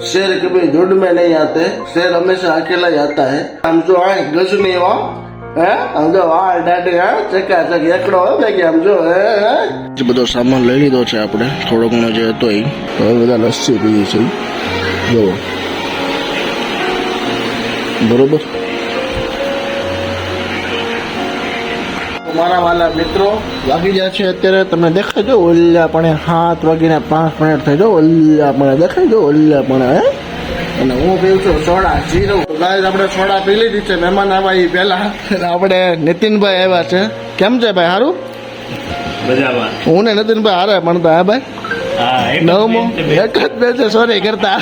शेर कभी झुंड में नहीं आते शेर हमेशा अकेला ही आता है हम जो आए गज नहीं हो હે આમ જો વાળ દાઢી હા ચકા ચક એકડો હોય ભેગી આમ જો હે હે બધો સામાન લઈ લીધો છે આપણે થોડો ઘણો જે હતો એ હવે બધા લસ્સી પીએ છે જો બરોબર મારા વાલા મિત્રો. વાગી જાય છે અત્યારે તમને દેખાય જો ઓલ્લા પણ સાત વાગીને પાંચ મિનિટ થઈ જો ઓલ્લા પણ દેખાય જો ઓલ્લા પણ હે અને હું પીવું છું સોડા જીરો. ગાય આપણે સોડા પી લીધી છે. મહેમાન આવ્યા એ પહેલા. આપણે નીતિનભાઈ આવ્યા છે. કેમ છે ભાઈ સારું મજામાં. હું ને નીતિનભાઈ હારે ભણતા હા ભાઈ? નવમો. એક જ બે છે સોરી કરતા.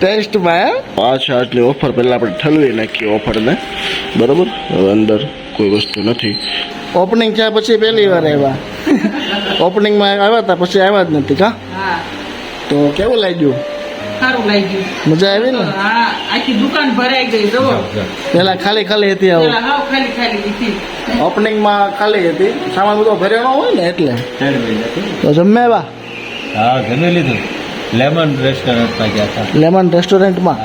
ટેસ્ટમાં હે? પાછા આટલી ઓફર પહેલા આપણે ઠલવી નાખીએ ઓફરને બરોબર? અંદર કોઈ વસ્તુ નથી. ઓપનિંગ થયા પછી પહેલી વાર આવ્યા. ઓપનિંગમાં આવ્યા હતા પછી આવ્યા જ નથી કા? તો કેવું લાગ્યું? સારું લાગ્યું. મજા આવી ને? હા આખી દુકાન ભરાઈ ગઈ જો પેલા ખાલી ખાલી હતી આવું. ખાલી ખાલી હતી. ઓપનિંગમાં ખાલી હતી. સામાન બધો ભરેલો હોય ને એટલે. તો જમ્યા હા જમી લીધું. લેમન રેસ્ટોરન્ટમાં ગયા હતા. લેમન રેસ્ટોરન્ટમાં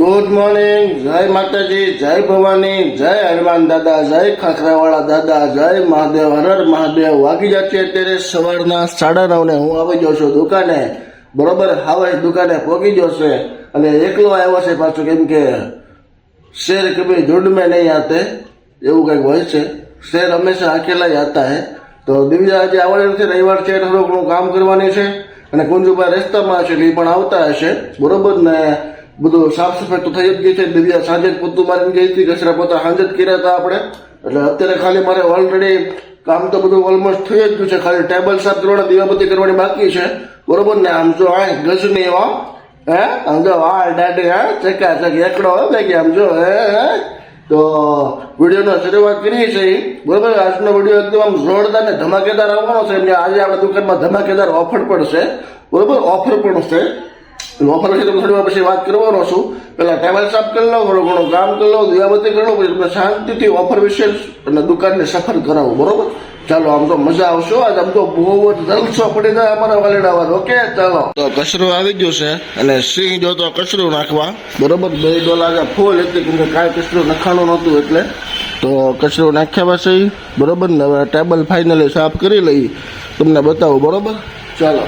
ગુડ મોર્નિંગ જય માતાજી, જય ભવાની, જય હનુમાન દાદા, જય ખાખરાવાળા દાદા, જય મહાદેવ હરર મહાદેવ. વાગી જશે અત્યારે સવારના સાડા નવને. હું આવી જાઉં છું દુકાને. બરોબર હવે દુકાને પહોંચી ગયો છે. અને એકલો આવ્યો છે પાછું કેમ કે શેર કભી ઝુંડ में નહીં આતે. એવું કંઈક હોય છે. શેર હંમેશા અકેલા જ હે. તો દિવ્યા આજે આવવાનું છે. રવિવાર છે થોડું ઘણું કામ કરવાની છે. અને કુંજુભાઈ રસ્તામાં છે એ પણ આવતા હશે. બરોબર ને બધું સાફ સફાઈ તો થઈ જ ગઈ છે. બીજા સાંજે પોતું મારીને ગઈ હતી. કચરા પોતા સાંજે જ કર્યા હતા આપણે. એટલે અત્યારે ખાલી મારે ઓલરેડી કામ તો બધું ઓલમોસ્ટ થઈ જ ગયું છે. ખાલી ટેબલ સાફ કરવાના દીવાબત્તી કરવાની બાકી છે. બરોબર ને? આમ જો આ ગજ નહીં એવા, હે? આમ જો વાળ દાઢી, હા? ચકા ચક એકડો લાગી આમ જો, હે હે? તો વિડીયોનો શરૂઆત કરીએ છીએ. બરોબર? આજનો વીડિયો એકદમ જોરદાર ને ધમાકેદાર આવવાનો છે. એમને આજે આપણા દુકાનમાં ધમાકેદાર ઓફર પડશે. બરોબર? ઓફર પણ છે. તમને થોડી પછી વાત કરવાનો છું. પેલા ટેબલ સાફ કરી લો થોડું ઘણું કામ કરી લો દિવાબત્તી કરી લો પછી તમને શાંતિથી ઓફર વિશે અને દુકાનને સફર કરાવું બરોબર? ચાલો આમ તો મજા આવશે. આજ આમ તો બહુ જ જલસો પડી જાય અમારા વાલેડામાં ઓકે ચાલો. તો કચરો આવી ગયો છે અને સિંહ જો તો કચરો નાખવા. બરોબર? બે ડોલા ફૂલ કેમ કે કાંઈ કચરો નખાણો નહોતું એટલે. તો કચરો નાખ્યા પછી બરોબર? ને હવે ટેબલ ફાઇનલી સાફ કરી લઈ. તમને બતાવું બરોબર? ચાલો.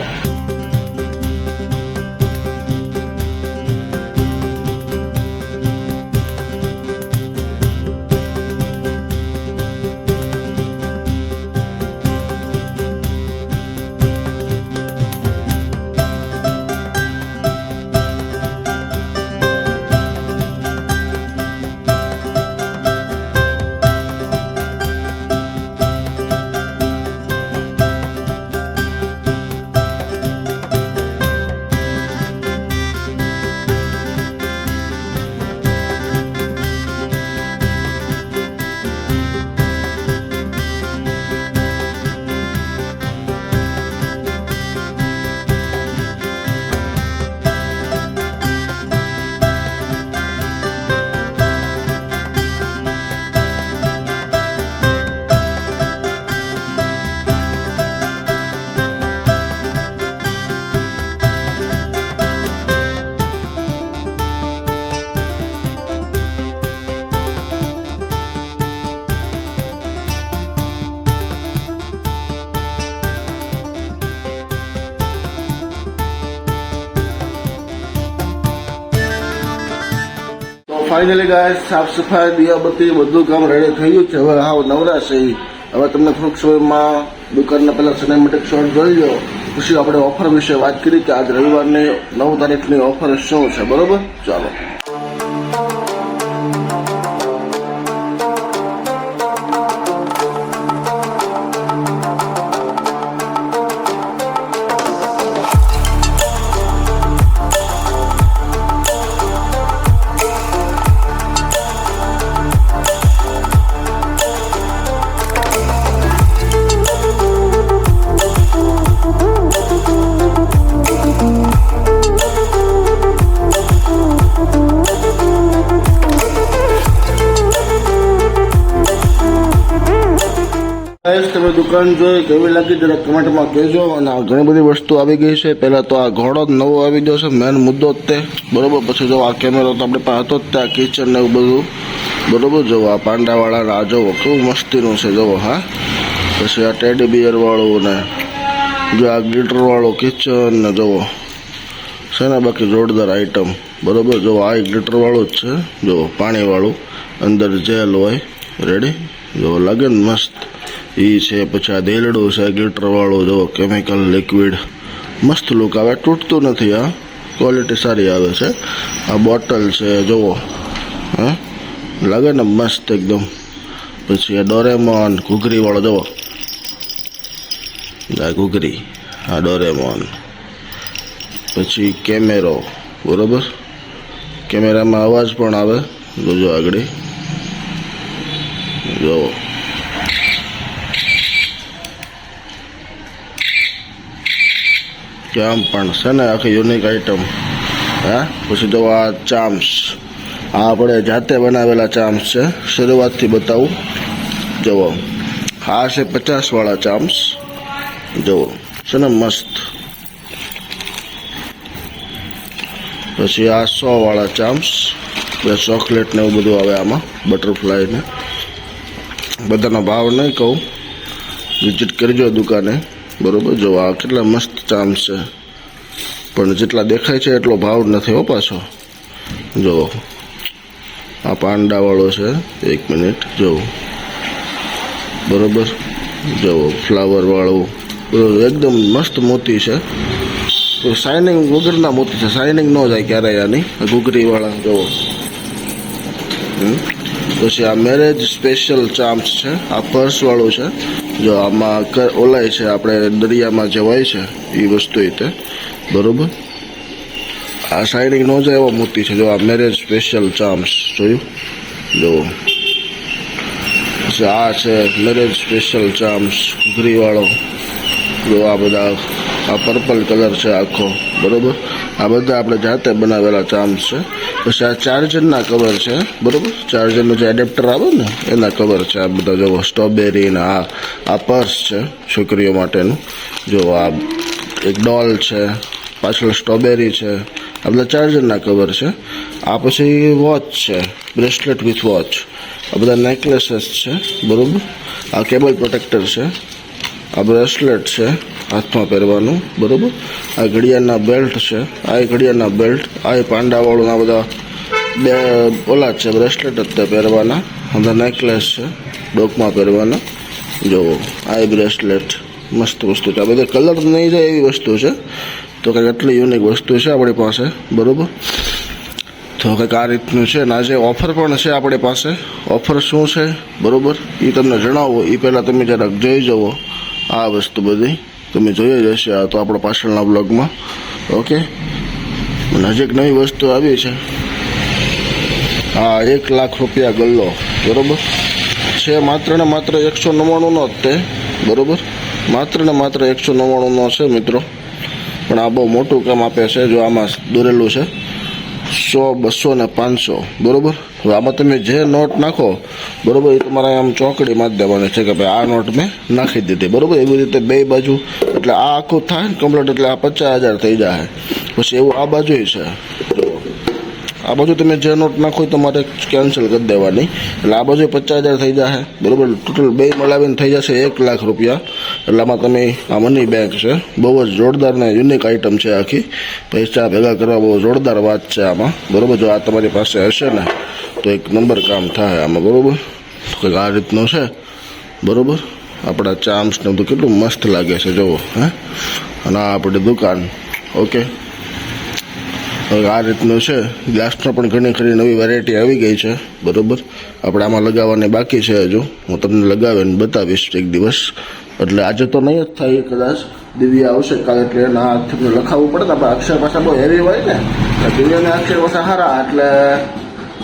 ફાઇનલી ગાય સાફ સફાઈ, દિયાબત્તી, બધું કામ રેડી થઈ ગયું છે. હવે હાવ નવરા હવે તમને થોડુંક સમયમાં દુકાનના પહેલા સિનેમેટિક શોટ જોઈ લો. પછી આપણે ઓફર વિશે વાત કરી કે આજ રવિવારની નવ તારીખની ઓફર શું છે. બરોબર? ચાલો. ગાઈસ, તમે દુકાન જોઈ, કેવી લાગી? જરા કમેન્ટમાં કહેજો અને આ ઘણી બધી વસ્તુ આવી ગઈ છે. પહેલાં તો આ ઘોડો જ નવો આવી ગયો છે મેન મુદ્દો જ તે. બરોબર? પછી જો આ કેમેરો તો આપણે પાસે હતો જ તે, આ કિચન ને એવું બધું. બરોબર? જોવો આ પાંડાવાળા આ જોવો કેવું મસ્તીનું છે જુઓ હા? પછી આ ટેડી બિયર વાળું ને, જો આ ગ્લિટર વાળું કિચન ને જુઓ છે ને બાકી જોરદાર આઈટમ બરોબર? જો આ ગ્લિટર વાળું જ છે જુઓ પાણીવાળું અંદર જેલ હોય. રેડી જો લાગે ને મસ્ત. ઈ છે પછી આ દેલડું છે, ગ્લિટરવાળો જો કેમિકલ લિક્વિડ મસ્ત લુક આવે, તૂટતું નથી આ ક્વોલિટી સારી આવે છે. આ બોટલ છે, જુઓ. હા? લાગે ને મસ્ત એકદમ. પછી આ ડોરેમોન ઘૂઘરીવાળો, જુઓ. આ ઘૂઘરી, આ ડોરેમોન પછી કેમેરો, બરોબર? કેમેરામાં અવાજ પણ આવે, જોજો આગળ. જો કેમ પણ છે ને આખી યુનિક આઈટમ હા? પછી જો આ ચામ્સ આ આપણે જાતે બનાવેલા ચામ્સ છે. શરૂઆતથી બતાવું. જુઓ. આ છે પચાસવાળા ચામ્સ જુઓ. છે ને મસ્ત. પછી આ સોવાળા ચામ્સ ચામ્સ ચોકલેટ ને એવું બધું આવે આમાં. બટરફ્લાય ને. બધાનો ભાવ નહીં કહું. વિઝિટ કરજો દુકાને. બરોબર? જો આ કેટલા મસ્ત ચામ છે. પણ જેટલા દેખાય છે એટલો ભાવ નથી હો પાછો. જો, આ પાંડાવાળો છે. એક મિનિટ, જો. બરોબર? જો ફ્લાવરવાળું એકદમ મસ્ત મોતી છે. શાઇનિંગ વગરના મોતી છે. શાઇનિંગ ન જાય ક્યારેય આની. ઘૂઘરીવાળા જુઓ હમ. પછી આ મેરેજ સ્પેશિયલ ચામ્સ છે. આ પર્સવાળું છે. જો આમાં ઓલાય છે, આપણે દરિયામાં જવાય છે એ વસ્તુ રીતે બરાબર? આ શાઇનિંગ ન જાય એવો મોતી છે, જો આ મેરેજ સ્પેશિયલ ચામ્સ જોયું? જો. પછી આ છે મેરેજ સ્પેશિયલ ચામ્સ ઘરીવાળો વાળો જો આ બધા, આ પર્પલ કલર છે આખો. બરોબર? આ બધા આપણે જાતે બનાવેલા ચામ્સ છે. પછી આ ચાર્જરના કવર છે, બરોબર? ચાર્જરનું જે એડેપ્ટર આવે ને, એના કવર છે. આ બધા જો સ્ટ્રોબેરી ને આ આ પર્સ છે છોકરીઓ માટેનું. જો આ એક ડોલ છે, પાછળ સ્ટ્રોબેરી છે. આ બધા ચાર્જરના કવર છે. આ પછી વોચ છે બ્રેસલેટ વિથ વોચ આ બધા નેકલેસીસ છે, બરોબર? આ કેબલ પ્રોટેક્ટર છે. આ બ્રેસલેટ છે, હાથમાં પહેરવાનું, બરાબર? આ ઘડિયાળના બેલ્ટ છે, આ ઘડિયાળના બેલ્ટ આ પાંડાવાળું આ બધા બે ઓલા છે, બ્રેસલેટ તે પહેરવાના. બધા નેકલેસ છે, ડોકમાં પહેરવાના. જુઓ આ બ્રેસલેટ, મસ્ત વસ્તુ છે. આ બધા કલર નહીં જાય એવી વસ્તુ છે. તો કંઈક એટલી યુનિક વસ્તુ છે આપણી પાસે, બરાબર? તો કંઈક આ રીતનું છે. અને આજે ઓફર પણ છે આપણી પાસે. ઓફર શું છે? બરોબર? એ તમને જણાવો. એ પહેલાં તમે જરાક જોઈ જવો આ વસ્તુ બધી તમે જોઈ જ હશે. આ તો આપણા પાછળના બ્લોગમાં ઓકે એક નવી વસ્તુ આવી છે. હા એક લાખ રૂપિયા ગલ્લો. બરોબર? છે માત્ર ને માત્ર એકસો નવ્વાણુંનો જ તે. બરોબર? માત્ર ને માત્ર એકસો નવ્વાણુંનો છે મિત્રો. પણ આ બહુ મોટું કામ આપે છે. જો આમાં દોરેલું છે. સો, બસો ને પાંચસો. બરાબર? હવે આમાં તમે જે નોટ નાખો, બરાબર, એ તમારા આમ ચોકડી જ દેવાની છે કે ભાઈ આ નોટ મેં નાખી દીધી. બરોબર? એવી રીતે બે બાજુ, એટલે આ આખું થાય ને કમ્પ્લીટ એટલે આ પચાસ હજાર થઈ જાય. પછી એવું આ બાજુ છે. આ બાજુ તમે જે નોટ નાખો તમારે કેન્સલ કરી દેવાની. એટલે આ બાજુ પચાસ હજાર થઈ જશે બરાબર? ટોટલ બે મળાવીને થઈ જશે એક લાખ રૂપિયા. એટલે આમાં તમે, આ મની બેંક છે. બહુ જ જોરદાર ને યુનિક આઇટમ છે આખી. પૈસા ભેગા કરવા બહુ જોરદાર વાત છે આમાં. બરોબર? જો આ તમારી પાસે હશે ને, તો એક નંબર કામ થાય આમાં. બરાબર? કંઈક આ રીતનું છે. બરાબર? આપણા ચામ્સ ને બધું કેટલું મસ્ત લાગે છે. જુઓ, હે? અને આ આપણી દુકાન. ઓકે હવે આ રીતનું છે. ગ્લાસનો પણ ઘણી ખરી નવી વેરાયટી આવી ગઈ છે. બરાબર? આપણે આમાં લગાવવાની બાકી છે હજુ. હું તમને લગાવીને બતાવીશ એક દિવસ. એટલે આજે તો નહીં જ થાય કદાચ. દિવ્યા આવશે કાલે એટલે હાથ તમને લખાવવું પડે ને, આપણે અક્ષર પાછા બહુ હેવી હોય ને એટલે દિવ્યાના અક્ષર પાછા સારા એટલે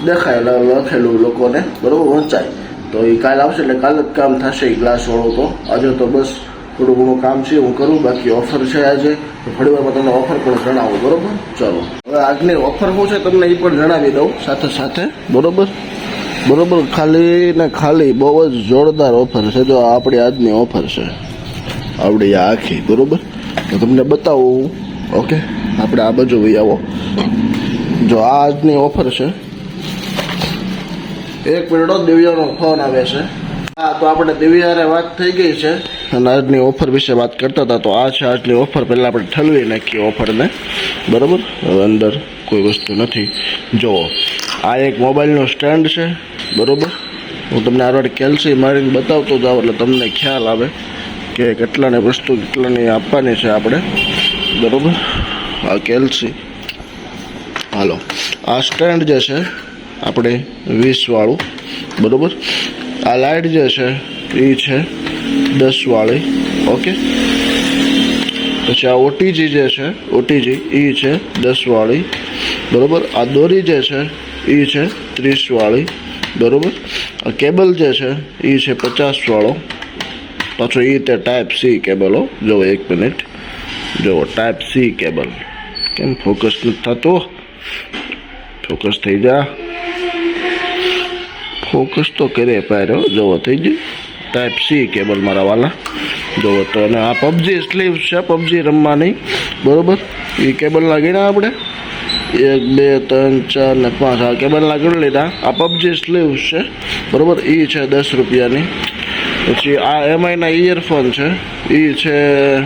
દેખાય લખેલું લોકોને બરાબર વંચાય. તો એ કાલે આવશે એટલે કાલે જ કામ થશે એ ગ્લાસવાળું તો. આજે તો બસ થોડું ઘણું કામ છે હું કરું, બાકી ઓફર છે આજે. તો થોડી વારમાં તમને ઓફર પણ જણાવો બરોબર? ચલો. હવે આજની ઓફર શું છે તમને એ પણ જણાવી દઉં. સાથે સાથે બરોબર? બરોબર ખાલી ને ખાલી બહુ જ જોરદાર ઓફર છે. જો આપણી આજની ઓફર છે આપણી આખી બરોબર? તો તમને બતાવું ઓકે? આપણે આ બાજુ ભાઈ આવો. જો આ આજની ઓફર છે એક મિનિટો દિવ્યાનો ફોન આવે છે. હા તો આપણે દિવ્યારે વાત થઈ ગઈ છે. અને આજની ઓફર વિશે વાત કરતા હતા, તો આ છે આજની ઓફર. પહેલાં આપણે ઠલવી નાખીએ ઓફરને. બરાબર? હવે અંદર કોઈ વસ્તુ નથી. જુઓ, આ એક મોબાઈલનો સ્ટેન્ડ છે. બરાબર? હું તમને આરવાડ કેલ્સી મારીને બતાવતો જાઉં, એટલે તમને ખ્યાલ આવે કે કેટલાની વસ્તુ કેટલાની આપવાની છે આપણે. બરાબર? આ કેલ્સી. હાલો. આ સ્ટેન્ડ જે છે, આપણે વીસવાળું. બરાબર? આ લાઇટ જે છે, એ છે દસવાળી ઓકે? પછી આ ઓટીજી જે છે, ઓટીજી, એ છે દસવાળી બરાબર? આ દોરી જે છે, એ છે ત્રીસવાળી બરાબર? આ કેબલ જે છે, એ છે પચાસવાળો પાછો એ તે ટાઈપ સી કેબલો જુઓ એક મિનિટ. જુઓ ટાઈપ સી કેબલ. કેમ ફોકસ નથી થતો? ફોકસ થઈ જા. ફોકસ તો કરે પાર્યો જોવો થઈ ગયું. ટાઈપ સી કેબલ મારા વાલા. જોવો તો અને આ પબજી સ્લીવ છે. પબજી રમવાની બરોબર? એ કેબલના ગણ્યા આપણે. એક, બે, ત્રણ, ચાર ને પાંચ. આ કેબલના ગણી લીધા. આ પબજી સ્લીવ છે. બરોબર? એ છે દસ રૂપિયાની. પછી આ એમઆઈના ઇયરફોન છે. એ છે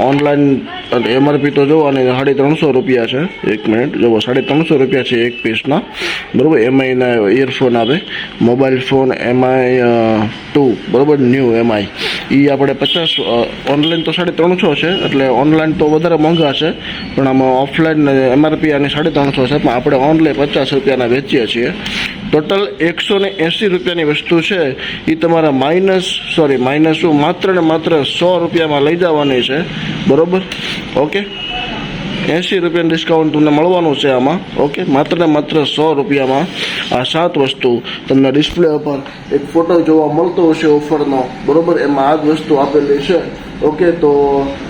ઓનલાઈન એમઆરપી તો જોવો, અને સાડી ત્રણસો રૂપિયા છે, એક મિનિટ જોવો, સાડી ત્રણસો રૂપિયા છે એક પીસના બરાબર એમઆઈના ઇયરફોન આવે. મોબાઈલ ફોન એમઆઈ ટુ બરાબર ન્યૂ એમઆઈ એ આપણે પચાસ ઓનલાઈન તો સાડી ત્રણસો છે, એટલે ઓનલાઈન તો વધારે મોંઘા છે, પણ આમાં ઓફલાઈન એમઆરપી આની સાડી ત્રણસો છે, પણ આપણે ઓનલાઈન પચાસ રૂપિયાના વેચીએ છીએ. ટોટલ એકસો ને એંસી રૂપિયાની વસ્તુ છે. એ તમારા માઇનસ સોરી માઇનસ શું માત્ર ને માત્ર સો રૂપિયામાં લઈ જવાની છે. બરોબર? ઓકે એંસી રૂપિયાનું ડિસ્કાઉન્ટ તમને મળવાનું છે આમાં. ઓકે માત્ર ને માત્ર સો રૂપિયામાં આ સાત વસ્તુ તમને ડિસ્પ્લે ઉપર એક ફોટો જોવા મળતો હશે ઓફરનો બરોબર? એમાં આ જ વસ્તુ આપેલી છે. ઓકે તો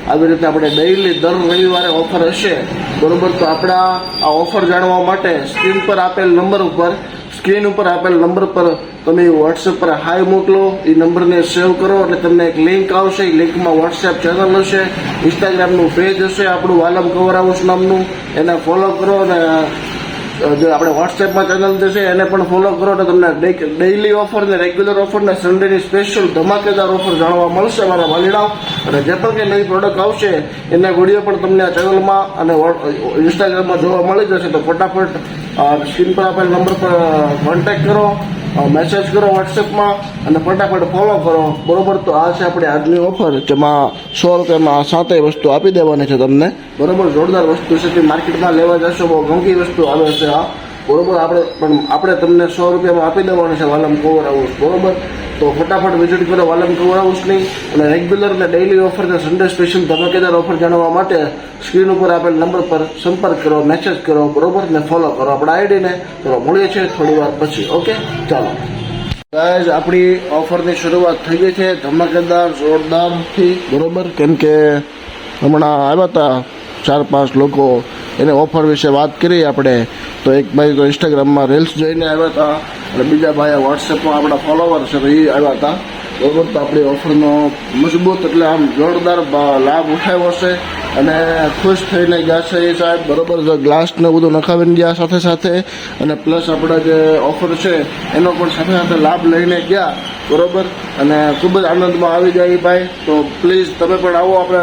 આવી રીતે આપણે ડેઇલી દર રવિવારે ઓફર હશે. બરોબર? તો આપણા આ ઓફર જાણવા માટે સ્ક્રીન પર આપેલ નંબર ઉપર સ્ક્રીન ઉપર આપેલ નંબર પર તમે વોટ્સએપ પર હાય મોકલો. એ નંબરને સેવ કરો એટલે તમને એક લિંક આવશે. એ લિંકમાં વોટ્સએપ ચેનલ હશે. ઇન્સ્ટાગ્રામનું પેજ હશે આપણું વાલમ કવર હાઉસ નામનું. એને ફોલો કરો અને જો આપણે વોટ્સએપમાં ચેનલ જે છે એને પણ ફોલો કરો તો તમને ડેઇલી ઓફર ને રેગ્યુલર ઓફર ને સન્ડેની સ્પેશિયલ ધમાકેદાર ઓફર જાણવા મળશે મારા વાલીડાઓ. અને જે પણ કંઈ નવી પ્રોડક્ટ આવશે, એના વીડિયો પણ તમને આ ચેનલમાં અને ઇન્સ્ટાગ્રામમાં જોવા મળી જશે. તો ફટાફટ સ્ક્રીન પર આપેલ નંબર પર કોન્ટેક્ટ કરો મેસેજ કરો વોટ્સએપમાં અને ફટાફટ ફોલો કરો. બરોબર? તો આ છે આપણી આજની ઓફર જેમાં સો રૂપિયામાં સાતેય વસ્તુ આપી દેવાની છે તમને. બરોબર? જોરદાર વસ્તુ છે તે માર્કેટમાં લેવા જશો, બહુ મોંઘી વસ્તુ આવે છે આ. બરોબર? આપણે, પણ આપણે તમને સો રૂપિયામાં આપી દેવાનું છે વાલમ કવર આવું બરોબર? તો ફટાફટ વિઝિટ કરો વાલમ કવર હાઉસની અને રેગ્યુલર અને ડેઇલી ઓફર ને સન્ડે સ્પેશિયલ ધમાકેદાર ઓફર જાણવા માટે સ્ક્રીન ઉપર આપેલ નંબર પર સંપર્ક કરો મેસેજ કરો, બરોબર? ને ફોલો કરો. આપણા આઈડીને તો મળીએ છીએ થોડી વાર પછી ઓકે ચાલો. ગાઈઝ આપણી ઓફરની શરૂઆત થઈ ગઈ છે. ધમાકેદાર, જોરદારથી. બરોબર? કેમ કે હમણાં આવ્યા હતા ચાર પાંચ લોકો એને ઓફર વિશે વાત કરી આપણે. તો એક ભાઈ તો ઇન્સ્ટાગ્રામમાં રીલ્સ જોઈને આવ્યા હતા અને બીજા ભાઈ વોટ્સએપમાં આપણા ફોલોવર છે એ આવ્યા હતા. બરોબર, તો આપણી ઓફરનો મજબૂત એટલે આમ જોરદાર લાભ ઉઠાવ્યો છે અને ખુશ થઈને ગયા છે એ સાહેબ. બરોબર ગ્લાસને બધું નખાવીને ગયા સાથે સાથે અને પ્લસ આપણા જે ઓફર છે એનો પણ સાથે સાથે લાભ લઈને ગયા. બરોબર, અને ખૂબ જ આનંદમાં આવી જાય ભાઈ. તો પ્લીઝ તમે પણ આવો, આપણે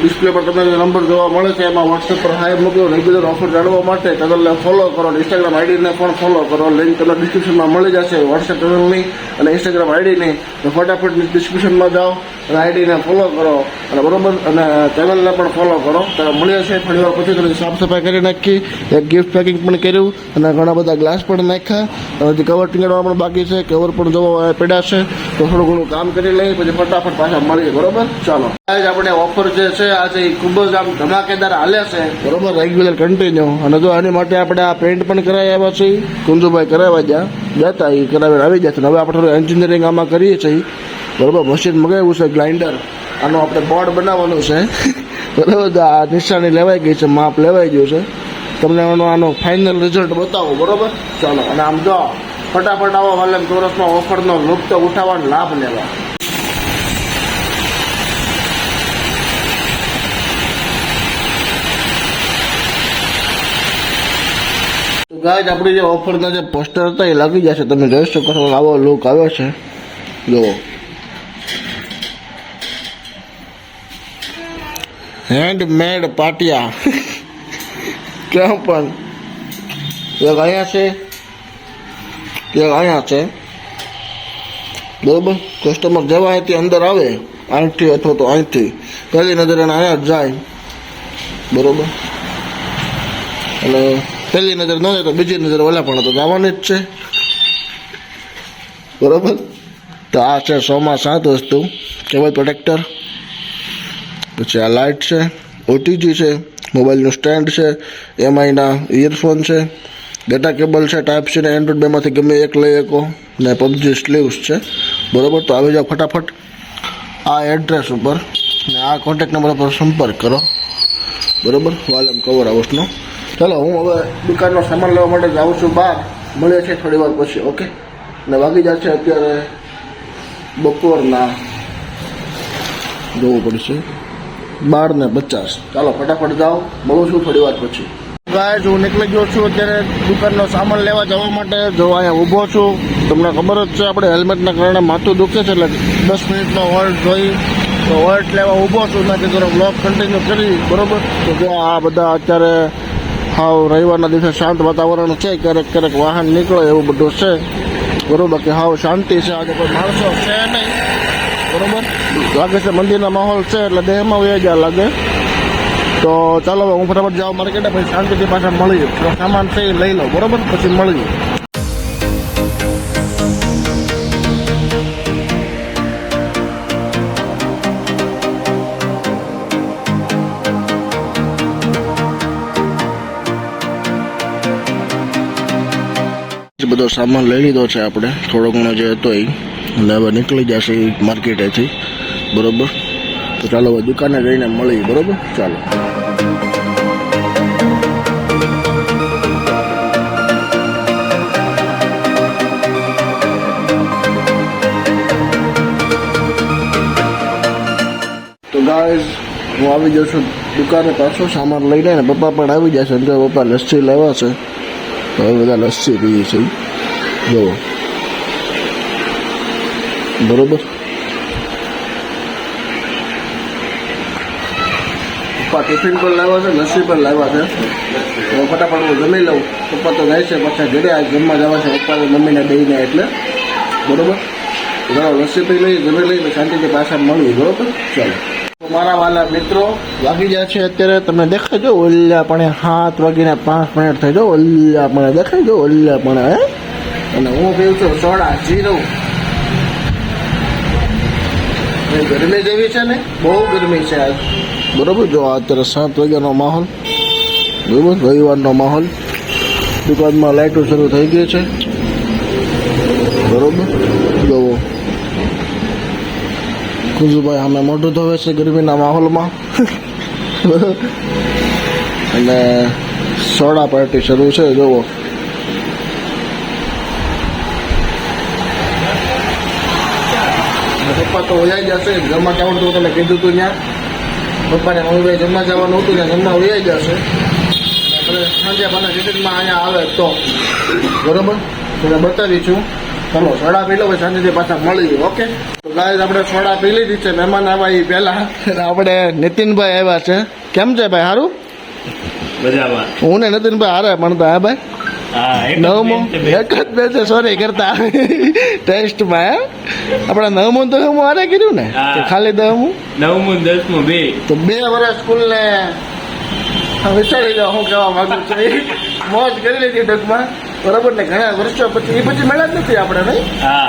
ડિસ્પ્લે પર તમને નંબર જોવા મળે છે, એમાં વોટ્સએપ પર હાય મોકલો. રેગ્યુલર ઓફર જાણવા માટે ચેનલને ફોલો કરો ઇન્સ્ટાગ્રામ આઈડીને પણ ફોલો કરો. લિંક તમને ડિસ્ક્રિપ્શનમાં મળી જશે વોટ્સએપ ચેનલની અને ઇન્સ્ટાગ્રામ આઈડીની તો ફટાફટ ડિસ્ક્રિપ્શનમાં જાઓ અને આઈડીને ફોલો કરો અને બરોબર અને ચેનલને પણ ફોલો કરો. તો મળી જશે ફરીવાર વાર પછી થોડી સાફ સફાઈ કરી નાખી એક ગિફ્ટ પેકિંગ પણ કર્યું અને ઘણા બધા ગ્લાસ પણ નાખ્યા. હજી કવર ટીંગડવા પણ બાકી છે. કવર પણ જોવા પડ્યા છે. તો થોડું ઘણું કામ કરી લઈએ. પછી ફટાફટ પાછા મળીએ. બરોબર? ચાલો. આજ આપણે ઓફર જે છે, આજે ખૂબ જ આમ ધમાકેદાર હાલે છે. બરોબર રેગ્યુલર કન્ટિન્યુ અને જો આની માટે આપણે આ પેન્ટ પણ કરાવી આવ્યા છીએ, કુંજુભાઈ કરાવવા ગયા જતા એ કરાવીને આવી જશે હવે આપણે થોડું એન્જિનિયરિંગ આમાં કરીએ છીએ. બરોબર મશીન મગાવ્યું છે ગ્રાઇન્ડર આનો આપણે બોર્ડ બનાવવાનું છે. બરાબર આ નિશાની લેવાઈ ગઈ છે, માપ લેવાઈ ગયું છે. તમને આનો આનો ફાઇનલ રિઝલ્ટ બતાવો, બરોબર? ચાલો, અને આમ જો, ફટાફટ આવો વાલમ ચોરસમાં ઓફરનો લુપ્ત ઉઠાવવાનો લાભ લેવા. ગાય આપણી જે ઓફરના જે પોસ્ટર હતા એ લાગી જશે. તમે જોઈ શકો છો, આવો લુક આવ્યો છે. જુઓ. હેન્ડમેડ પાટિયા. ક્યાં પણ? એક અહીંયા છે. એક અહીંયા છે. બરોબર? કસ્ટમર જેવા અહીંથી અંદર આવે, અહીંથી અથવા તો અહીંથી. પહેલી નજરે અહીંયા જાય. બરોબર? એટલે પહેલી નજર ન તો બીજી નજર ઓલા પણ તો ગાવાની જ છે. બરોબર? તો આ છે સોમાં સાત વસ્તુ કેબલ પ્રોટેક્ટર પછી આ લાઇટ છે ઓટીજી છે, મોબાઈલનું સ્ટેન્ડ છે એમઆઈના ઇયરફોન છે ડેટા કેબલ છે ટાઈપ છે ને એન્ડ્રોઈડ બેમાંથી ગમે એક લઈ શકો, ને પબજી સ્લીવ્સ છે. બરોબર? તો આવી જાઓ ફટાફટ. આ એડ્રેસ ઉપર. ને આ કોન્ટેક્ટ નંબર પર સંપર્ક કરો. બરોબર? વાલમ કવર હાઉસનો ચાલો, હું હવે દુકાનનો સામાન લેવા માટે જાઉં છું બહાર. મળે છે થોડી વાર પછી, ઓકે? ને વાગી જશે અત્યારે બપોરના. જોવું પડશે. બાર ને પચાસ. ચાલો, ફટાફટ જાઓ. મળું છું થોડી વાર પછી. ગાય હું નીકળી ગયો છું અત્યારે દુકાનનો સામાન લેવા જવા માટે. જો અહીંયા ઊભો છું, તમને ખબર જ છે, આપણે હેલ્મેટના કારણે માથું દુખે છે એટલે દસ મિનિટનો હોલ્ટ જોઈ તો હોલ્ટ લેવા ઊભો છું મેં કીધું બ્લોક કન્ટિન્યુ કરી, બરોબર? તો જો આ બધા અત્યારે હાવ રવિવારના દિવસે શાંત વાતાવરણ છે, ક્યારેક ક્યારેક વાહન નીકળે એવું બધું છે. બરોબર કે હાવ શાંતિ છે, આજે કોઈ માણસો છે નહીં. બરોબર? લાગે છે મંદિરના માહોલ છે, એટલે દેહમાં વહી ગયા લાગે. તો ચાલો હું ફટાફટ જાઉં માર્કેટે, પછી શાંતિથી પાછા મળીએ સામાન છે એ લઈ લો બરોબર? પછી મળીએ બધો સામાન લઈ લીધો છે આપણે. થોડો ઘણો જે હતો એ હવે નીકળી જશે માર્કેટેથી બરોબર? તો ચાલો હવે દુકાને જઈને મળીએ. બરોબર? ચાલો. તો ગાઈઝ હું આવી છું દુકાને પાછો. સામાન લઈને ને પપ્પા પણ આવી જશે. અને જો પપ્પા લસ્સી લેવા છે. હવે બધા લસ્સી પીએ છે. જુઓ. બરોબર. પપ્પા ટિફિન પણ લાવ્યા છે, લસ્સી પણ લાવ્યા છે. તો ફટાફટ હું જમી લઉં. પપ્પા તો જાય છે પછી ઘરે આ જમવા જવા છે. પપ્પા મમ્મીને દઈને એટલે. બરોબર? ચાલો લસ્સી પી લઈએ જમી લઈએ શાંતિથી પાછા મળીએ. બરોબર? ચાલો. મારા વાલા મિત્રો. વાગી જાય છે અત્યારે. તમે દેખાય જો ઓલ્લા પણ સાત વાગીને પાંચ મિનિટ થઈ જો ઓલ્લા પણ દેખાય જો ઓલ્લા પણ હે અને હું પીવું છું સોડા જીરો. ગરમી જેવી છે ને? બહુ ગરમી છે આજ. બરોબર જો અત્યારે સાત વાગ્યાનો માહોલ. બરોબર રવિવારનો માહોલ. દુકાનમાં લાઇટો શરૂ થઈ ગઈ છે. બરોબર જોવો. કુંજુભાઈ અમે મોઢું ધોવે છે, ગરમીના માહોલમાં. અને સોડા પાર્ટી શરૂ છે જોવો પપ્પા તો વયાઈ જશે જમવા જવાનું તો તમે કીધું હતું ત્યાં. પપ્પાને મમ્મીભાઈ જમવા જવાનું હતું ત્યાં, જમવા વયા જશે સાંજે મને ડિટેલમાં અહીંયા આવે તો. બરોબર? તમને બતાવી છું. ચાલો સોડા પી લો પછી સાંજે પાછા મળીએ ઓકે? તો ગાય આપણે સોડા પી લીધી છે મહેમાન આવ્યા એ પહેલા. આપણે નીતિનભાઈ આવ્યા છે. કેમ છે ભાઈ સારું મજામાં. હું ને નીતિનભાઈ હારે ભણતા હા ભાઈ? એક જ નવમો? બે. એક જ બે છે સોરી કરતા. ટેસ્ટમાં હે? આપણે નવમું તો હું હારે કીધું ને? કે ખાલી દસમું? નવમું ને દસમું બે. તો બે વર્ષ સ્કૂલને હા, વિચારી લો હું કહેવા માંગુ છું. મોજ કરી લીધી ટૂંકમાં. બરાબર ને? ઘણા વર્ષો પછી એ પછી મળ્યા જ નથી આપણે નહીં?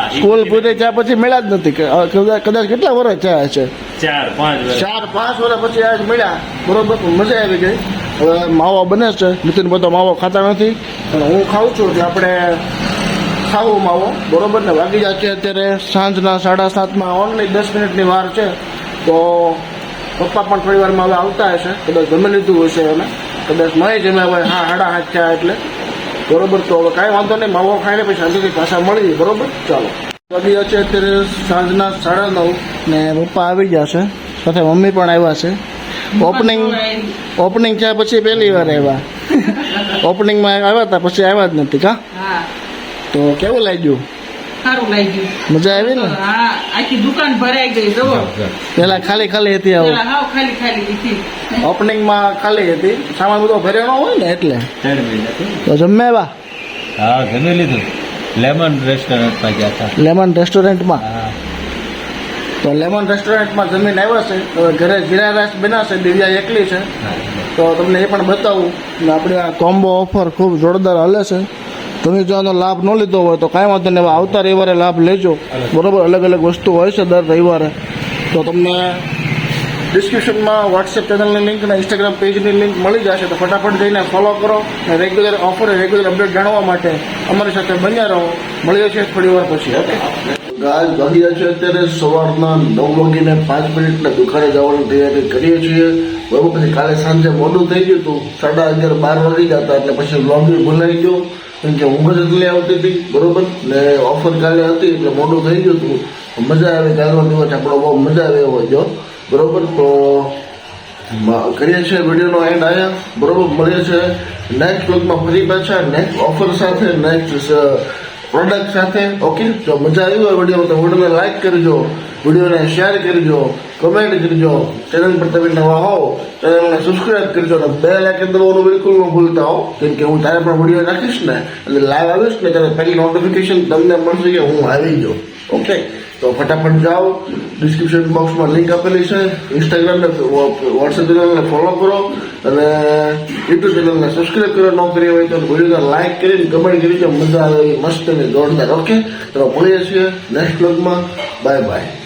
સ્કૂલ પૂરી ત્યાં પછી મેળા જ નથી. કે- કદાચ કેટલા વર્ષ થયા છે ચાર પાંચ વર્ષ. ચાર પાંચ વર્ષ પછી આજ મળ્યા. બરોબર? તો મજા આવી ગઈ. હવે માવો બને છે. નીતિન બધો માવો ખાતા નથી. અને હું ખાઉં છું કે આપણે ખાવું માવો. બરોબર ને? વાગી જાય છે અત્યારે સાંજના સાડા સાતમાં. ઓનલી દસ મિનિટની વાર છે. તો પપ્પા પણ થોડી વારમાં હવે આવતા હશે. કદાચ જમી લીધું હશે એને. કદાચ નહીં જમ્યા હોય હા હાડા હાથ થયા એટલે. બરોબર તો હવે કાંઈ વાંધો નહીં માવો ખાઈને પછી શાંતિથી પાછા મળીએ બરોબર? ચાલો. વાગી છે અત્યારે સાંજના સાડા નવ ને પપ્પા આવી ગયા છે સાથે મમ્મી પણ આવ્યા છે. ઓપનિંગ ઓપનિંગ થયા પછી પહેલી વાર આવ્યા. ઓપનિંગમાં આવ્યા હતા પછી આવ્યા જ નથી કા? તો કેવું લાગ્યું? સારું લાગ્યું. મજા આવી ને? હા આખી દુકાન ભરાઈ ગઈ જો પેલા ખાલી ખાલી હતી આવું. પેલા હાવ ખાલી ખાલી હતી. ઓપનિંગમાં ખાલી હતી. સામાન બધો ભરેલો હોય ને એટલે. તો જમ્યા બા હા જમી લીધું. લેમન રેસ્ટોરન્ટમાં ગયા હતા. લેમન રેસ્ટોરન્ટમાં માં તો લેમન રેસ્ટોરન્ટમાં જમીન આવ્યા છે. હવે ઘરે જીરા રાઈસ બનાવશે દિવ્યા એકલી છે. તો તમને એ પણ બતાવું. આપણે આ કોમ્બો ઓફર ખૂબ જોરદાર હાલે છે. તમે જો આનો લાભ ન લીધો હોય તો કાંઈ વાંધો નહીં. આવતા રવિવારે લાભ લેજો. બરોબર, અલગ અલગ વસ્તુ હોય છે દર રવિવારે. તો તમને ડિસ્ક્રિપ્શનમાં વોટ્સએપ ચેનલની લિંક અને ઇન્સ્ટાગ્રામ પેજની લિંક મળી જશે. તો ફટાફટ જઈને ફોલો કરો અને રેગ્યુલર ઓફર રેગ્યુલર અપડેટ જાણવા માટે અમારી સાથે બન્યા રહો. મળીએ છીએ થોડી વાર પછી ઓકે ગાય વાગ્યા છે અત્યારે સવારના નવ વાગીને પાંચ મિનિટના દુકાને જવાની તૈયારી કરીએ છીએ. બરોબર પછી કાલે સાંજે મોડું થઈ ગયું હતું. સાડા અગિયાર બાર વાગી જતા એટલે પછી લોબી ભૂલાઈ ગયો. કેમ કે ઊંઘ જ એટલી આવતી હતી, બરોબર? ને ઓફર કાલે હતી, એટલે મોડું થઈ ગયું હતું. મજા આવે કાલનો દિવસ આપણો બહુ મજા આવે એવો જો બરોબર? તો કરીએ છીએ વિડીયોનો એન્ડ આવ્યા બરોબર? મળીએ છીએ નેક્સ્ટ બ્લોગમાં ફરી પાછા નેક્સ્ટ ઓફર સાથે નેક્સ્ટ પ્રોડક્ટ સાથે. ઓકે જો મજા આવી હોય વીડિયો તો વિડીયોને લાઈક કરજો, વિડીયોને શેર કરજો. કમેન્ટ કરજો ચેનલ પર તમે નવા હો ચેનલને સબસ્ક્રાઈબ કરજો અને બે લાઈક દબાવવાનું બિલકુલ ન ભૂલતા હો કેમ કે હું ત્યારે પણ વીડિયો નાખીશ ને એટલે લાઈવ આવીશ ને ત્યારે પહેલી નોટિફિકેશન તમને મળશે કે હું આવી ગયો ઓકે તો ફટાફટ જાઓ ડિસ્ક્રિપ્શન બોક્સમાં લિંક આપેલી છે ઇન્સ્ટાગ્રામ ને વોટ્સએપ ચેનલને ફોલો કરો અને યુટ્યુબ ચેનલને સબસ્ક્રાઈબ કરો ન કરી હોય તો વિડીયોને લાઈક કરીને કમેન્ટ કરી મજા આવે મસ્ત અને જોરદાર ઓકે તો મળીએ છીએ નેક્સ્ટ બ્લોગમાં બાય બાય